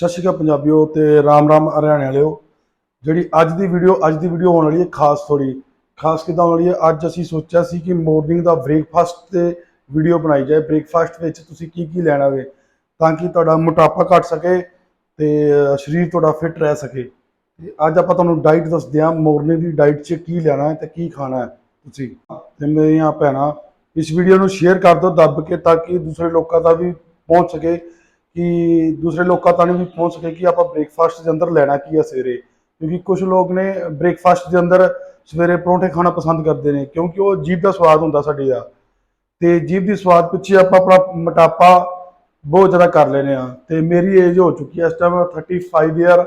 ਸਤਿ ਸ਼੍ਰੀ ਅਕਾਲ ਪੰਜਾਬੀਓ ਤੇ ਰਾਮ ਰਾਮ ਹਰਿਆਣੇ ਵਾਲਿਓ। ਜਿਹੜੀ ਅੱਜ ਦੀ ਵੀਡੀਓ, ਅੱਜ ਦੀ ਵੀਡੀਓ ਹੋਣ ਵਾਲੀ ਹੈ ਖਾਸ ਥੋੜੀ ਖਾਸ ਕਿਦਾਂ ਹੋਣ ਵਾਲੀ ਹੈ? ਅੱਜ ਅਸੀਂ ਸੋਚਿਆ ਸੀ ਕਿ ਮਾਰਨਿੰਗ ਦਾ ਬ੍ਰੇਕਫਾਸਟ ਤੇ ਵੀਡੀਓ ਬਣਾਈ ਜਾਏ। ਬ੍ਰੇਕਫਾਸਟ ਵਿੱਚ ਤੁਸੀਂ ਕੀ ਕੀ ਲੈਣਾ ਵੇ, ਤਾਂ ਕਿ ਤੁਹਾਡਾ ਮੋਟਾਪਾ ਘਟ ਸਕੇ ਤੇ ਸਰੀਰ ਤੁਹਾਡਾ ਫਿੱਟ ਰਹਿ ਸਕੇ। ਤੇ ਅੱਜ ਆਪਾਂ ਤੁਹਾਨੂੰ ਡਾਈਟ ਦੱਸਦੇ ਹਾਂ। ਮਾਰਨਿੰਗ ਦੀ ਡਾਈਟ 'ਚ ਕੀ ਲੈਣਾ ਹੈ ਤੇ ਕੀ ਖਾਣਾ ਹੈ ਤੁਸੀਂ। ਤੇ ਮੇਰੀਆਂ ਭੈਣਾਂ, ਇਸ ਵੀਡੀਓ ਨੂੰ ਸ਼ੇਅਰ ਕਰ ਦਿਓ, ਦੱਬ ਕੇ, ਤਾਂ ਕਿ ਦੂਸਰੇ ਲੋਕਾਂ ਦਾ ਵੀ ਪਹੁੰਚ ਸਕੇ। ਕਿ ਦੂਸਰੇ ਲੋਕਾਂ ਤੱਕ ਵੀ ਪਹੁੰਚ ਸਕੇ ਕਿ ਆਪਾਂ ਬ੍ਰੇਕਫਾਸਟ ਦੇ ਅੰਦਰ ਲੈਣਾ ਕੀ ਹੈ ਸਵੇਰੇ। ਕਿਉਂਕਿ ਕੁਝ ਲੋਕ ਨੇ ਬ੍ਰੇਕਫਾਸਟ ਦੇ ਅੰਦਰ ਸਵੇਰੇ ਪਰੌਂਠੇ ਖਾਣਾ ਪਸੰਦ ਕਰਦੇ ਨੇ, ਕਿਉਂਕਿ ਉਹ ਜੀਭ ਦਾ ਸਵਾਦ ਹੁੰਦਾ ਸਾਡੇ ਦਾ। ਤੇ ਜੀਭ ਦੀ ਸਵਾਦ ਪਿੱਛੇ ਆਪਾਂ ਆਪਣਾ ਮੋਟਾਪਾ ਬਹੁਤ ਜ਼ਿਆਦਾ ਕਰ ਲੈਨੇ ਆ ਤੇ ਮੇਰੀ ਏਜ ਹੋ ਚੁੱਕੀ ਹੈ ਇਸ ਟਾਈਮ 35 ਇਅਰ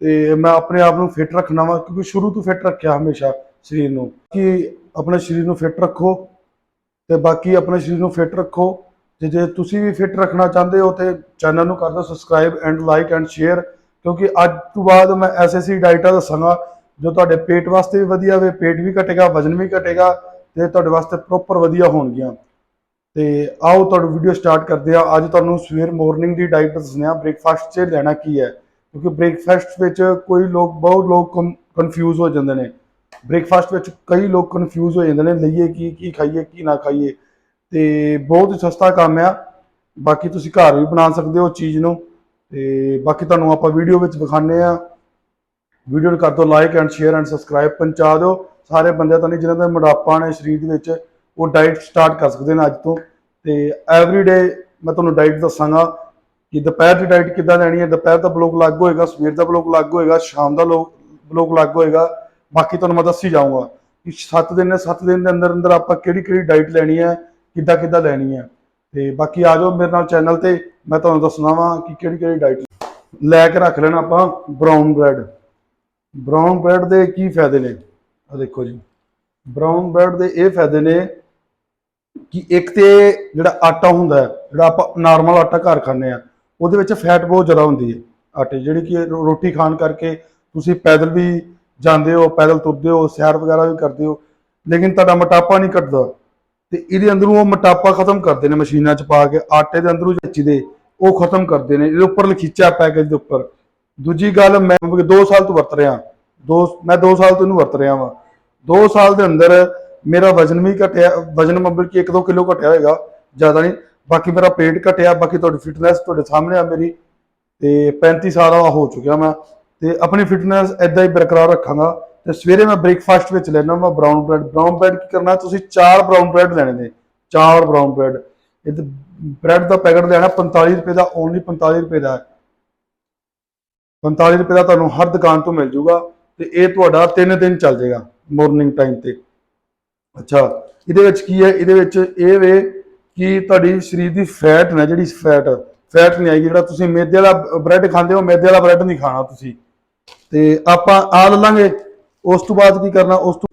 ਤੇ ਮੈਂ ਆਪਣੇ ਆਪ ਨੂੰ ਫਿੱਟ ਰੱਖਣਾ ਵਾ, ਕਿਉਂਕਿ ਸ਼ੁਰੂ ਤੋਂ ਫਿੱਟ ਰੱਖਿਆ ਹਮੇਸ਼ਾ ਸਰੀਰ ਨੂੰ। ਕਿ ਆਪਣੇ ਸਰੀਰ ਨੂੰ ਫਿੱਟ ਰੱਖੋ ਤੇ ਬਾਕੀ ਆਪਣੇ ਸਰੀਰ ਨੂੰ ਫਿੱਟ ਰੱਖੋ। ਤੇ ਜੇ ਤੁਸੀਂ ਵੀ ਫਿੱਟ ਰੱਖਣਾ ਚਾਹੁੰਦੇ ਹੋ ਤੇ ਚੈਨਲ ਨੂੰ ਕਰ ਦਿਓ subscribe and like and share ਕਿਉਂਕਿ ਅੱਜ ਤੋਂ ਬਾਅਦ ਮੈਂ ਐਸੀ ਐਸੀ ਡਾਈਟਾਂ ਦੱਸਾਂਗਾ, ਜੋ ਤੁਹਾਡੇ ਪੇਟ ਵਾਸਤੇ ਵੀ ਵਧੀਆ ਵੇ ਪੇਟ ਵੀ ਘਟੇਗਾ, ਵਜ਼ਨ ਵੀ ਘਟੇਗਾ ਤੇ ਤੁਹਾਡੇ ਵਾਸਤੇ ਪ੍ਰੋਪਰ ਵਧੀਆ ਹੋਣਗੀਆਂ। ਤੇ ਆਓ ਤੁਹਾਡੀ ਵੀਡੀਓ ਸਟਾਰਟ ਕਰਦੇ ਆ ਅੱਜ ਤੁਹਾਨੂੰ ਸਵੇਰ ਮਾਰਨਿੰਗ ਦੀ ਡਾਈਟ ਦੱਸਦੇ ਆ ਬ੍ਰੇਕਫਾਸਟ 'ਚ ਲੈਣਾ ਕੀ ਹੈ। ਕਿਉਂਕਿ ਬ੍ਰੇਕਫਾਸਟ ਵਿੱਚ ਕੋਈ ਲੋਕ, ਬਹੁਤ ਲੋਕ ਕਨਫਿਊਜ਼ ਹੋ ਜਾਂਦੇ ਨੇ। ਬ੍ਰੇਕਫਾਸਟ ਵਿੱਚ ਕਈ ਲੋਕ ਕਨਫਿਊਜ਼ ਹੋ ਜਾਂਦੇ ਨੇ, ਲਈਏ ਕੀ ਕੀ ਖਾਈਏ, ਕੀ ਨਾ ਖਾਈਏ। ਤੇ ਬਹੁਤ ਹੀ ਸਸਤਾ ਕੰਮ ਆ। ਬਾਕੀ ਤੁਸੀਂ ਘਰ ਵੀ ਬਣਾ ਸਕਦੇ ਹੋ ਚੀਜ਼ ਨੂੰ। ਤੇ ਬਾਕੀ ਤੁਹਾਨੂੰ ਆਪਾਂ ਵੀਡੀਓ ਵਿੱਚ ਦਿਖਾਣੇ ਆ ਵੀਡੀਓ ਨੂੰ ਕਰ ਦਿਓ like and share and subscribe ਪਹੁੰਚਾ ਦਿਓ। ਸਾਰੇ ਬੰਦਿਆਂ ਤਾਂ ਨਹੀਂ, ਜਿਨ੍ਹਾਂ ਦਾ ਮੋਟਾਪਾ ਨੇ ਸਰੀਰ ਦੇ ਵਿੱਚ, ਉਹ ਡਾਈਟ ਸਟਾਰਟ ਕਰ ਸਕਦੇ ਨੇ ਅੱਜ ਤੋਂ। ਤੇ ਐਵਰੀ ਡੇ ਮੈਂ ਤੁਹਾਨੂੰ ਡਾਈਟ ਦੱਸਾਂਗਾ ਕਿ ਦੁਪਹਿਰ ਦੀ ਡਾਈਟ ਕਿੱਦਾਂ ਲੈਣੀ ਹੈ। ਦੁਪਹਿਰ ਦਾ ਬਲੌਗ ਅਲੱਗ ਹੋਏਗਾ, ਸਵੇਰ ਦਾ ਬਲੌਗ ਅਲੱਗ ਹੋਏਗਾ, ਸ਼ਾਮ ਦਾ ਬਲੌਗ ਅਲੱਗ ਹੋਏਗਾ। ਬਾਕੀ ਤੁਹਾਨੂੰ ਮੈਂ ਦੱਸੀ ਜਾਊਂਗਾ ਕਿ 7 ਦਿਨ ਨੇ 7 ਦਿਨ ਦੇ ਅੰਦਰ ਅੰਦਰ ਆਪਾਂ ਕਿਹੜੀ ਕਿਹੜੀ ਡਾਈਟ ਲੈਣੀ ਹੈ। ਕਿੱਦਾਂ ਕਿੱਦਾਂ ਲੈਣੀ ਹੈ ਤੇ ਬਾਕੀ ਆ ਜਾਓ ਮੇਰੇ ਨਾਲ ਚੈਨਲ ਤੇ, ਮੈਂ ਤੁਹਾਨੂੰ ਦੱਸਣਾ ਵਾਂ ਕਿ ਕਿਹੜੀ ਕਿਹੜੀ ਡਾਈਟ ਲੈ ਕੇ ਰੱਖ ਲੈਣਾ ਆਪਾਂ ਬ੍ਰਾਊਨ ਬ੍ਰੈਡ ਬ੍ਰਾਊਨ ਬ੍ਰੈਡ ਦੇ ਕੀ ਫਾਇਦੇ ਨੇ? ਆ ਦੇਖੋ ਜੀ। ਬ੍ਰਾਊਨ ਬ੍ਰੈਡ ਦੇ ਇਹ ਫਾਇਦੇ ਨੇ ਕਿ ਇੱਕ ਤੇ ਜਿਹੜਾ ਆਟਾ ਹੁੰਦਾ ਜਿਹੜਾ ਆਪਾਂ ਨਾਰਮਲ ਆਟਾ ਘਰ ਖਾਂਦੇ ਆ ਉਹਦੇ ਵਿੱਚ ਫੈਟ ਬਹੁਤ ਜ਼ਿਆਦਾ ਹੁੰਦੀ ਹੈ ਆਟੇ ਜਿਹੜੀ ਕਿ ਰੋਟੀ ਖਾਣ ਕਰਕੇ ਤੁਸੀਂ ਪੈਦਲ ਵੀ ਜਾਂਦੇ ਹੋ, ਪੈਦਲ ਤੁਰਦੇ ਹੋ, ਸੈਰ ਵਗੈਰਾ ਵੀ ਕਰਦੇ ਹੋ, ਲੇਕਿਨ ਤੁਹਾਡਾ ਮੋਟਾਪਾ ਨਹੀਂ ਘਟਦਾ। ਤੇ ਇਹਦੇ ਅੰਦਰੋਂ ਉਹ ਮੋਟਾਪਾ ਖਤਮ ਕਰਦੇ ਨੇ ਮਸ਼ੀਨਾਂ 'ਚ ਪਾ ਕੇ, ਆਟੇ ਦੇ ਅੰਦਰੋਂ ਜਿਹੜੀ ਦੇ ਉਹ ਖਤਮ ਕਰਦੇ ਨੇ, ਇਹਦੇ ਉੱਪਰ ਲਿਖਿਆ ਪੈਕੇਜ ਦੇ ਉੱਪਰ। ਦੂਜੀ ਗੱਲ, ਮੈਂ 2 ਸਾਲ ਤੋਂ ਵਰਤ ਰਿਹਾ। ਦੋ, ਮੈਂ 2 ਸਾਲ ਤੋਂ ਇਹਨੂੰ ਵਰਤ ਰਿਹਾ ਵਾਂ। 2 ਸਾਲ ਦੇ ਅੰਦਰ ਮੇਰਾ ਵਜ਼ਨ ਵੀ ਘਟਿਆ, ਵਜ਼ਨ ਮਤਲਬ ਕਿ 1-2 ਕਿਲੋ ਘਟਿਆ ਹੋਏਗਾ, ਜ਼ਿਆਦਾ ਨਹੀਂ। ਬਾਕੀ ਮੇਰਾ ਪੇਟ ਘਟਿਆ, ਬਾਕੀ ਤੁਹਾਡੀ ਫਿਟਨੈਸ ਤੁਹਾਡੇ ਸਾਹਮਣੇ ਆ ਮੇਰੀ, ਤੇ 35 ਸਾਲ ਦਾ ਹੋ ਚੁੱਕਿਆ ਮੈਂ। ਤੇ ਆਪਣੀ ਫਿਟਨੈਸ ਐਦਾਂ ਹੀ ਬਰਕਰਾਰ ਰੱਖਾਂਗਾ। ਤੇ ਸਵੇਰੇ ਮੈਂ ਬ੍ਰੇਕਫਾਸਟ ਵਿੱਚ ਲੈਣਾ ਮੈਂ ਬ੍ਰਾਊਨ ਬ੍ਰੈਡ ਬ੍ਰਾਊਨ ਬ੍ਰੈਡ ਕੀ ਕਰਨਾ, ਤੁਸੀਂ ਚਾਰ ਬ੍ਰਾਊਨ ਬ੍ਰੈਡ ਲੈਣੇ ਨੇ, ਚਾਰ ਬ੍ਰਾਊਨ ਬ੍ਰੈਡ ਇਹ ਬ੍ਰੈਡ ਦਾ ਪੈਕਟ ਲੈਣਾ 45 ਰੁਪਏ ਦਾ ਓਨਲੀ 45 ਰੁਪਏ ਦਾ। ਹੈ 45 ਰੁਪਏ ਦਾ ਤੁਹਾਨੂੰ ਹਰ ਦੁਕਾਨ ਤੋਂ ਮਿਲ ਜੂਗਾ ਤੇ ਇਹ ਤੁਹਾਡਾ 3 ਦਿਨ ਚੱਲ ਜਾਏਗਾ ਮਾਰਨਿੰਗ ਟਾਈਮ ਤੇ। ਅੱਛਾ, ਇਹਦੇ ਵਿੱਚ ਕੀ ਹੈ? ਇਹਦੇ ਵਿੱਚ ਇਹ ਵੇ ਕਿ ਤੁਹਾਡੀ ਸਰੀਰ ਦੀ ਫੈਟ ਨਾ, ਜਿਹੜੀ ਫੈਟ ਫੈਟ ਨਹੀਂ ਆਏਗੀ, ਜਿਹੜਾ ਤੁਸੀਂ ਮੈਦੇ ਵਾਲਾ ਬ੍ਰੈਡ ਖਾਂਦੇ ਹੋ, ਮੈਦੇ ਵਾਲਾ ਬ੍ਰੈਡ ਨਹੀਂ ਖਾਣਾ ਤੁਸੀਂ। ਤੇ ਆਪਾਂ ਆ ਲਾਂਗੇ। ਉਸ ਤੋਂ ਬਾਅਦ ਕੀ ਕਰਨਾ, ਉਸ ਤੋਂ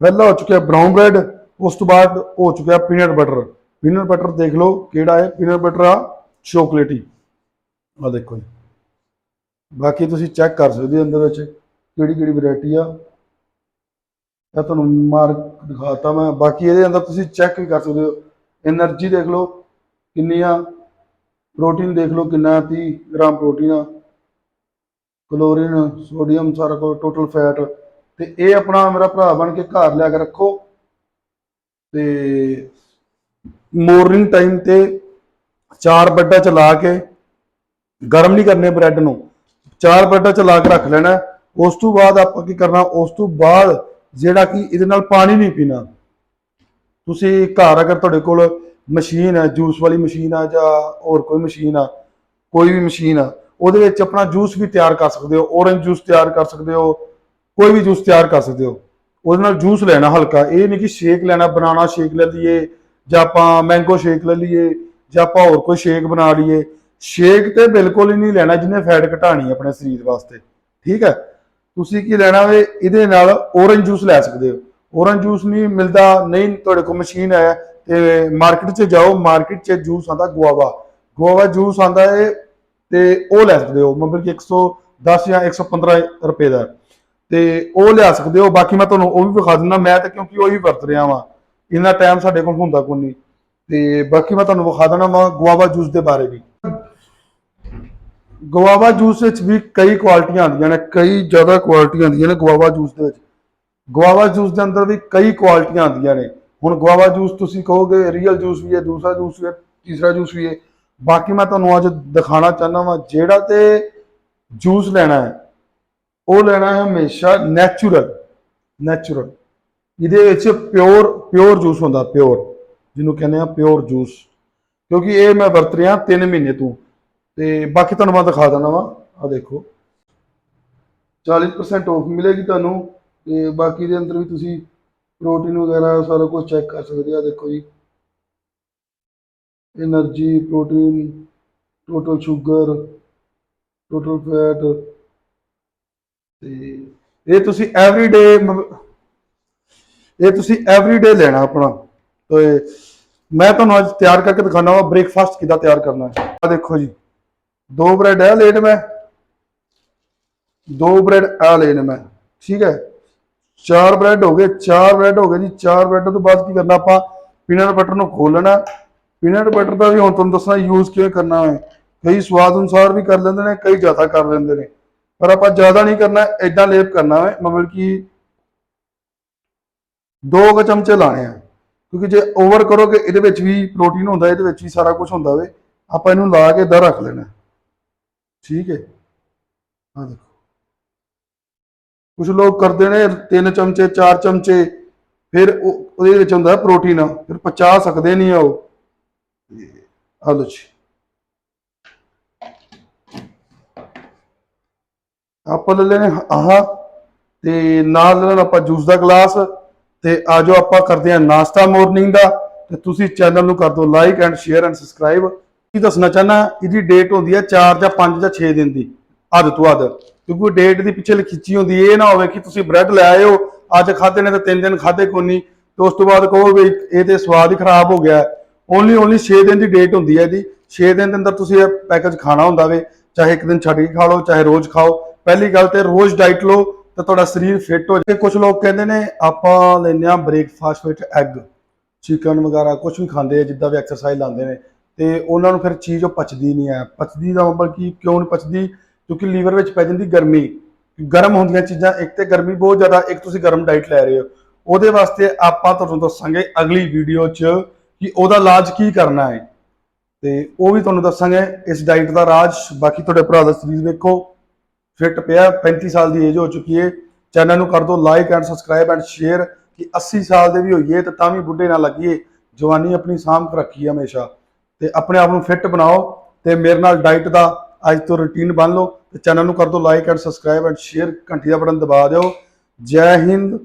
ਪਹਿਲਾਂ ਹੋ ਚੁੱਕਿਆ ਬ੍ਰਾਊਨ ਬ੍ਰੈਡ ਉਸ ਤੋਂ ਬਾਅਦ ਹੋ ਚੁੱਕਿਆ ਪੀਨਟ ਬਟਰ ਪੀਨਟ ਬਟਰ ਦੇਖ ਲਓ ਕਿਹੜਾ ਹੈ ਪੀਨਟ ਬਟਰ ਆ ਚੋਕਲੇਟੀ ਆ ਦੇਖੋ ਜੀ। ਬਾਕੀ ਤੁਸੀਂ ਚੈੱਕ ਕਰ ਸਕਦੇ ਹੋ ਅੰਦਰ ਵਿੱਚ ਕਿਹੜੀ ਕਿਹੜੀ ਵੈਰਾਈਟੀ ਆ। ਇਹ ਤੁਹਾਨੂੰ ਮਾਰਕ ਦਿਖਾਤਾ ਮੈਂ। ਬਾਕੀ ਇਹਦੇ ਅੰਦਰ ਤੁਸੀਂ ਚੈੱਕ ਵੀ ਕਰ ਸਕਦੇ ਹੋ। એનર્ਜੀ ਦੇਖ ਲਓ ਕਿੰਨੀ ਆ। ਪ੍ਰੋਟੀਨ ਦੇਖ ਲਓ ਕਿੰਨਾ 30 ਗ੍ਰਾਮ ਪ੍ਰੋਟੀਨ ਆ। ਕਲੋਰੀਨ ਸੋਡੀਅਮ ਸਾਰਾ ਕੁਝ ਟੋਟਲ ਫੈਟ ਤੇ ਇਹ ਆਪਣਾ ਮੇਰਾ ਭਰਾ ਬਣ ਕੇ ਘਰ ਲਿਆ ਕੇ ਰੱਖੋ। ਤੇ ਮਾਰਨਿੰਗ ਟਾਈਮ ਤੇ ਚਾਰ ਬੱਡਾ ਚਲਾ ਕੇ ਗਰਮ ਨਹੀਂ ਕਰਨੇ ਬ੍ਰੈਡ ਨੂੰ, ਚਾਰ ਬੱਡਾ ਚਲਾ ਕੇ ਰੱਖ ਲੈਣਾ। ਉਸ ਤੋਂ ਬਾਅਦ ਆਪਾਂ ਕੀ ਕਰਨਾ, ਉਸ ਤੋਂ ਬਾਅਦ ਜਿਹੜਾ ਕਿ ਇਹਦੇ ਨਾਲ ਪਾਣੀ ਨਹੀਂ ਪੀਣਾ। ਤੁਸੀਂ ਘਰ ਅਗਰ ਤੁਹਾਡੇ ਕੋਲ ਮਸ਼ੀਨ ਹੈ ਜੂਸ ਵਾਲੀ ਮਸ਼ੀਨ ਆ ਜਾਂ ਹੋਰ ਕੋਈ ਮਸ਼ੀਨ ਆ, ਕੋਈ ਵੀ ਮਸ਼ੀਨ ਆ, ਉਹਦੇ ਵਿੱਚ ਆਪਣਾ ਜੂਸ ਵੀ ਤਿਆਰ ਕਰ ਸਕਦੇ ਹੋ ਔਰੰਜ ਜੂਸ ਤਿਆਰ ਕਰ ਸਕਦੇ ਹੋ ਕੋਈ ਵੀ ਜੂਸ ਤਿਆਰ ਕਰ ਸਕਦੇ ਹੋ। ਉਹਦੇ ਨਾਲ ਜੂਸ ਲੈਣਾ ਹਲਕਾ। ਇਹ ਨਹੀਂ ਕਿ ਸ਼ੇਕ ਲੈਣਾ, ਬਨਾਨਾ ਸ਼ੇਕ ਲੈ ਲਈਏ, ਜਾਂ ਆਪਾਂ ਮੈਂਗੋ ਸ਼ੇਕ ਲੈ ਲਈਏ, ਜਾਂ ਆਪਾਂ ਹੋਰ ਕੋਈ ਸ਼ੇਕ ਬਣਾ ਲਈਏ। ਸ਼ੇਕ ਤੇ ਬਿਲਕੁਲ ਹੀ ਨਹੀਂ ਲੈਣਾ ਜਿਹਨੇ ਫੈਟ ਘਟਾਣੀ ਆਪਣੇ ਸਰੀਰ ਵਾਸਤੇ। ਠੀਕ ਹੈ? ਤੁਸੀਂ ਕੀ ਲੈਣਾ ਵੇ? ਇਹਦੇ ਨਾਲ ਔਰੰਜ ਜੂਸ ਲੈ ਸਕਦੇ ਹੋ। ਔਰੰਜ ਜੂਸ ਨਹੀਂ ਮਿਲਦਾ, ਨਹੀਂ ਤੁਹਾਡੇ ਕੋਲ ਮਸ਼ੀਨ ਹੈ ਤੇ ਮਾਰਕੀਟ 'ਚ ਜਾਓ ਮਾਰਕੀਟ 'ਚ ਜੂਸ ਆਂਦਾ ਗੁਆਵਾ ਗੁਆਵਾ ਜੂਸ ਆਂਦਾ ਹੈ ਤੇ ਉਹ ਲੈ ਸਕਦੇ ਹੋ। ਮਤਲਬ ਕਿ 110 ਜਾਂ 115 ਰੁਪਏ ਦਾ। ਤੇ ਉਹ ਲਿਆ ਸਕਦੇ ਹੋ, ਬਾਕੀ ਮੈਂ ਤੁਹਾਨੂੰ ਉਹ ਵੀ ਵਿਖਾ ਦਿੰਦਾ, ਮੈਂ ਤਾਂ ਕਿਉਂਕਿ ਉਹੀ ਵਰਤ ਰਿਹਾ ਵਾਂ। ਇੰਨਾ ਟਾਈਮ ਸਾਡੇ ਕੋਲ ਹੁੰਦਾ ਕੋਈ ਨਹੀਂ। ਤੇ ਬਾਕੀ ਮੈਂ ਤੁਹਾਨੂੰ ਵਿਖਾ ਦੇਣਾ ਵਾਂ ਗੁਆਵਾ ਜੂਸ ਦੇ ਬਾਰੇ ਵੀ। ਗਵਾਵਾ ਜੂਸ ਵਿੱਚ ਵੀ ਕਈ ਕੁਆਲਿਟੀਆਂ ਆਉਂਦੀਆਂ ਨੇ, ਕਈ ਜ਼ਿਆਦਾ ਕੁਆਲਿਟੀਆਂ ਆਉਂਦੀਆਂ ਨੇ ਗਵਾਵਾ ਜੂਸ ਦੇ ਵਿੱਚ। ਗਵਾਵਾ ਜੂਸ ਦੇ ਅੰਦਰ ਵੀ ਕਈ ਕੁਆਲਿਟੀਆਂ ਆਉਂਦੀਆਂ ਨੇ। ਹੁਣ ਗਵਾਵਾ ਜੂਸ ਤੁਸੀਂ ਕਹੋਗੇ ਰੀਅਲ ਜੂਸ ਵੀ ਹੈ, ਦੂਸਰਾ ਜੂਸ ਵੀ ਹੈ, ਤੀਸਰਾ ਜੂਸ ਵੀ ਹੈ। ਬਾਕੀ ਮੈਂ ਤੁਹਾਨੂੰ ਅੱਜ ਦਿਖਾਣਾ ਚਾਹੁੰਦਾ ਵਾਂ, ਜਿਹੜਾ ਤੇ ਜੂਸ ਲੈਣਾ ਹੈ ਉਹ ਲੈਣਾ ਹੈ ਹਮੇਸ਼ਾ ਨੈਚੁਰਲ ਨੈਚੁਰਲ ਇਹਦੇ ਵਿੱਚ ਪਿਓਰ ਪਿਓਰ ਜੂਸ ਹੁੰਦਾ ਪਿਓਰ ਜਿਹਨੂੰ ਕਹਿੰਦੇ ਆ ਪਿਓਰ ਜੂਸ ਕਿਉਂਕਿ ਇਹ ਮੈਂ ਵਰਤ ਰਿਹਾ 3 ਮਹੀਨੇ ਤੋਂ। ਤੇ ਬਾਕੀ ਤੁਹਾਨੂੰ ਮੈਂ ਦਿਖਾ ਦਣਾ ਵਾਂ। ਆ ਦੇਖੋ। 40% ਆਫ ਮਿਲੇਗੀ ਤੁਹਾਨੂੰ। ਤੇ ਬਾਕੀ ਦੇ ਅੰਦਰ ਵੀ ਤੁਸੀਂ ਪ੍ਰੋਟੀਨ ਵਗੈਰਾ ਸਾਰਾ ਕੁਝ ਚੈੱਕ ਕਰ ਸਕਦੇ ਆ। ਦੇਖੋ ਜੀ। Energy protein total sugar total fat ਤੇ ਇਹ ਤੁਸੀਂ ਐਵਰੀਡੇ ਇਹ ਤੁਸੀਂ ਐਵਰੀਡੇ ਲੈਣਾ ਆਪਣਾ। ਤੇ ਮੈਂ ਤੁਹਾਨੂੰ ਅੱਜ ਤਿਆਰ ਕਰਕੇ ਦਿਖਾਉਣਾ ਵਾ ਬ੍ਰੇਕਫਾਸਟ ਕਿੱਦਾਂ ਤਿਆਰ ਕਰਨਾ ਹੈ। ਆ ਦੇਖੋ ਜੀ, ਦੋ ਬ੍ਰੈਡ ਹੈ ਲੇਟ ਮੈਂ। ਦੋ ਬ੍ਰੈਡ ਆ ਲਏ ਨੇ ਮੈਂ, ਠੀਕ ਹੈ। ਚਾਰ ਬ੍ਰੈਡ ਹੋ ਗਏ, ਚਾਰ ਬ੍ਰੈਡ ਹੋ ਗਏ ਜੀ। ਚਾਰ ਬ੍ਰੈਡ ਤੋਂ ਬਾਅਦ ਕੀ ਕਰਨਾ ਆਪਾਂ? ਪੀਨਟ ਬਟਰ ਨੂੰ ਖੋਲਣਾ ਪੀਨਟ ਬਟਰ ਦਾ ਵੀ ਹੁਣ ਤੁਹਾਨੂੰ ਦੱਸਣਾ ਯੂਜ਼ ਕਿਵੇਂ ਕਰਨਾ ਹੈ। ਕਈ ਸਵਾਦ ਅਨੁਸਾਰ ਵੀ ਕਰ ਲੈਂਦੇ ਨੇ, ਕਈ ਜ਼ਿਆਦਾ ਕਰ ਲੈਂਦੇ ਨੇ। ਪਰ ਆਪਾਂ ਜ਼ਿਆਦਾ ਨਹੀਂ ਕਰਨਾ ਐਦਾਂ ਲੇਪ ਕਰਨਾ ਹੈ ਮਤਲਬ ਕਿ ਦੋ ਕੁ ਚਮਚੇ ਲਾਣੇ ਆ। ਕਿਉਂਕਿ ਜੇ ਓਵਰ ਕਰੋਗੇ ਇਹਦੇ ਵਿੱਚ ਵੀ ਪ੍ਰੋਟੀਨ ਹੁੰਦਾ, ਇਹਦੇ ਵਿੱਚ ਵੀ ਸਾਰਾ ਕੁਝ ਹੁੰਦਾ ਵੇ, ਆਪਾਂ ਇਹਨੂੰ ਲਾ ਕੇ ਦਰ ਰੱਖ ਲੈਣਾ। ਠੀਕ ਹੈ ਆ ਦੇਖੋ। ਕੁਝ ਲੋਕ ਕਰਦੇ ਨੇ, ਤਿੰਨ ਚਮਚੇ, ਚਾਰ ਚਮਚੇ, ਫਿਰ ਉਹ- ਉਹਦੇ ਵਿੱਚ ਹੁੰਦਾ ਪ੍ਰੋਟੀਨ ਫਿਰ ਪਚਾ ਸਕਦੇ ਨਹੀਂ ਆ ਉਹ। ਤੇ ਜੀ। ਆਪਾਂ ਲੈ ਲੈਣੇ ਆਹ, ਤੇ ਨਾਲ ਲੈ ਲੈਣਾ ਆਪਾਂ ਜੂਸ ਦਾ ਗਲਾਸ, ਤੇ ਆਜੋ ਆਪਾਂ ਕਰਦੇ ਹਾਂ ਨਾਸ਼ਤਾ ਮਾਰਨਿੰਗ ਦਾ, ਤੇ ਤੁਸੀਂ ਚੈਨਲ ਨੂੰ ਕਰ ਦਿਓ like and share and subscribe ਕੀ ਦੱਸਣਾ ਚਾਹਨਾ ਇਹਦੀ ਡੇਟ ਹੁੰਦੀ ਹੈ 4 ਜਾਂ 5 ਜਾਂ 6 ਦਿਨ ਦੀ, ਅੱਧ ਤੋਂ ਅੱਧ। ਕਿਉਂਕਿ ਡੇਟ ਦੀ ਪਿੱਛੇ ਲਿਖੀਚੀ ਹੁੰਦੀ ਇਹ ਨਾ ਹੋਵੇ ਕਿ ਤੁਸੀਂ ਬ੍ਰੈਡ ਲੈ ਆਇਓ ਅੱਜ ਖਾਦੇ ਨੇ ਤਾਂ 3 ਦਿਨ ਖਾਦੇ ਕੋਈ ਨਹੀਂ, ਤੇ ਉਸ ਤੋਂ ਬਾਅਦ ਕਹੋ ਵੀ ਇਹ ਤੇ ਸਵਾਦ ਹੀ ਖਰਾਬ ਹੋ ਗਿਆ। ਓਨਲੀ ਓਨਲੀ 6 ਦਿਨ ਦੀ ਡੇਟ ਹੁੰਦੀ ਹੈ ਜੀ 6 ਦਿਨ ਦੇ ਅੰਦਰ ਤੁਸੀਂ ਇਹ ਪੈਕੇਜ ਖਾਣਾ ਹੁੰਦਾ ਵੇ, ਚਾਹੇ ਇੱਕ ਦਿਨ ਛੱਡ ਕੇ ਖਾ ਲਓ, ਚਾਹੇ ਰੋਜ਼ ਖਾਓ। ਪਹਿਲੀ ਗੱਲ ਤੇ ਰੋਜ਼ ਡਾਈਟ ਲਓ ਤਾਂ ਤੁਹਾਡਾ ਸਰੀਰ ਫਿੱਟ ਹੋ ਜਾਵੇ ਕੁਝ ਲੋਕ ਕਹਿੰਦੇ ਨੇ, ਆਪਾਂ ਲੈਂਦੇ ਆ ਬ੍ਰੇਕਫਾਸਟ ਵਿੱਚ ਐਗ ਚਿਕਨ ਵਗੈਰਾ ਕੁਝ ਵੀ ਖਾਂਦੇ ਆ, ਜਿੱਦਾਂ ਵੀ ਐਕਸਰਸਾਈਜ਼ ਲਾਉਂਦੇ ਨੇ। ਤੇ ਉਹਨਾਂ ਨੂੰ ਫਿਰ ਚੀਜ਼ ਉਹ ਪਚਦੀ ਨਹੀਂ ਹੈ। ਪਚਦੀ ਦਾ ਮਤਲਬ ਕੀ, ਕਿਉਂ ਨਹੀਂ ਪਚਦੀ? ਕਿਉਂਕਿ ਲੀਵਰ ਵਿੱਚ ਪੈ ਜਾਂਦੀ ਗਰਮੀ। ਗਰਮ ਹੁੰਦੀਆਂ ਚੀਜ਼ਾਂ, ਇੱਕ ਤੇ ਗਰਮੀ ਬਹੁਤ ਜ਼ਿਆਦਾ, ਇੱਕ ਤੁਸੀਂ ਗਰਮ ਡਾਈਟ ਲੈ ਰਹੇ ਹੋ। ਉਹਦੇ ਵਾਸਤੇ ਆਪਾਂ ਤੁਹਾਨੂੰ ਦੱਸਾਂਗੇ ਅਗਲੀ ਵੀਡੀਓ 'ਚ ਕਿ ਉਹਦਾ ਇਲਾਜ ਕੀ ਕਰਨਾ ਹੈ। ਤੇ ਉਹ ਵੀ ਤੁਹਾਨੂੰ ਦੱਸਾਂਗੇ, ਇਸ ਡਾਈਟ ਦਾ ਰਾਜ। ਬਾਕੀ ਤੁਹਾਡੇ ਭਰਾ ਦਾ ਸਰੀਰ ਵੇਖੋ। ਫਿੱਟ ਪਿਆ 35 ਸਾਲ ਦੀ ਏਜ ਹੋ ਚੁੱਕੀ ਹੈ ਚੈਨਲ ਨੂੰ ਕਰ ਦਿਓ like and subscribe and share ਕਿ 80 ਸਾਲ ਦੇ ਵੀ ਹੋਈਏ ਤੇ ਤਾਂ ਵੀ ਬੁੱਢੇ ਨਾ ਲੱਗੀਏ। ਜਵਾਨੀ ਆਪਣੀ ਸਾਂਭ ਕੇ ਰੱਖੀ ਹਮੇਸ਼ਾ। ਤੇ ਆਪਣੇ ਆਪ ਨੂੰ ਫਿੱਟ ਬਣਾਓ ਤੇ ਮੇਰੇ ਨਾਲ ਡਾਈਟ ਦਾ ਅੱਜ ਤੋਂ ਰੁਟੀਨ ਬਣ ਲਓ ਤੇ ਚੈਨਲ ਨੂੰ ਕਰ ਦਿਓ like and subscribe and share ਘੰਟੀ ਦਾ ਬਟਨ ਦਬਾ ਦਿਓ। ਜੈ ਹਿੰਦ